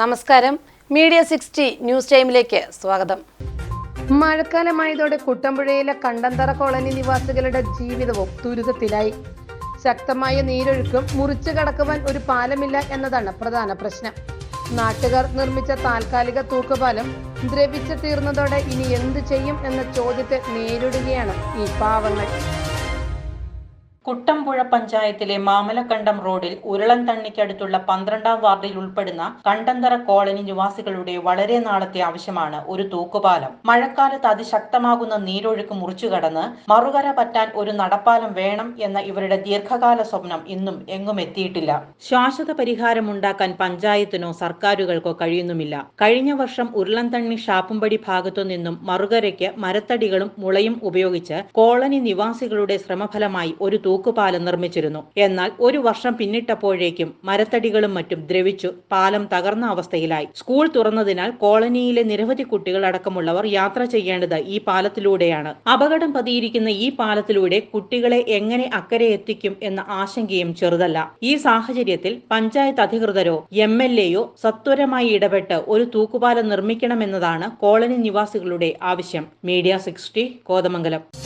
നമസ്കാരം. Media sixty news ടൈമിലേക്ക് സ്വാഗതം. മഴക്കാലമായതോടെ കുട്ടമ്പുഴയിലെ കണ്ടന്തറ കോളനി നിവാസികളുടെ ജീവിതവും ദുരിതത്തിലായി. ശക്തമായ നീരൊഴുക്കും മുറിച്ചു കടക്കുവാൻ ഒരു പാലമില്ല എന്നതാണ് പ്രധാന പ്രശ്നം. നാട്ടുകാർ നിർമ്മിച്ച താൽക്കാലിക തൂക്കുപാലം ദ്രവിച്ചു തീർന്നതോടെ ഇനി എന്തു ചെയ്യും എന്ന ചോദ്യത്തെ നേരിടുകയാണ് ഈ പാവങ്ങൾ. കുട്ടമ്പുഴ പഞ്ചായത്തിലെ മാമലക്കണ്ടം റോഡിൽ ഉരുളൻ തണ്ണിക്കടുത്തുള്ള പന്ത്രണ്ടാം വാർഡിൽ ഉൾപ്പെടുന്ന കണ്ടന്തറ കോളനി നിവാസികളുടെ വളരെ നാളത്തെ ആവശ്യമാണ് ഒരു തൂക്കുപാലം. മഴക്കാലത്ത് അതിശക്തമാകുന്ന നീരൊഴുക്ക് മുറിച്ചുകടന്ന് മറുകര പറ്റാൻ ഒരു നടപ്പാലം വേണം എന്ന ഇവരുടെ ദീർഘകാല സ്വപ്നം ഇന്നും എങ്ങും എത്തിയിട്ടില്ല. ശാശ്വത പരിഹാരം ഉണ്ടാക്കാൻ പഞ്ചായത്തിനോ സർക്കാരുകൾക്കോ കഴിയുന്നുമില്ല. കഴിഞ്ഞ വർഷം ഉരുളൻ തണ്ണി ഷാപ്പുംപടി ഭാഗത്തു നിന്നും മറുകരയ്ക്ക് മരത്തടികളും മുളയും ഉപയോഗിച്ച് കോളനി നിവാസികളുടെ ശ്രമഫലമായി ഒരു തൂക്കുപാലം നിർമ്മിച്ചിരുന്നു. എന്നാൽ ഒരു വർഷം പിന്നിട്ടപ്പോഴേക്കും മരത്തടികളും മറ്റും ദ്രവിച്ചു പാലം തകർന്ന അവസ്ഥയിലായി. സ്കൂൾ തുറന്നതിനാൽ കോളനിയിലെ നിരവധി കുട്ടികൾ അടക്കമുള്ളവർ യാത്ര ചെയ്യേണ്ടത് ഈ പാലത്തിലൂടെയാണ്. അപകടം പതിയിരിക്കുന്ന ഈ പാലത്തിലൂടെ കുട്ടികളെ എങ്ങനെ അക്കരെ എത്തിക്കും എന്ന ആശങ്കയും ചെറുതല്ല. ഈ സാഹചര്യത്തിൽ പഞ്ചായത്ത് അധികൃതരോ എം എൽ എയോ സത്വരമായി ഇടപെട്ട് ഒരു തൂക്കുപാലം നിർമ്മിക്കണമെന്നതാണ് കോളനി നിവാസികളുടെ ആവശ്യം. Media sixty Kothamangalam.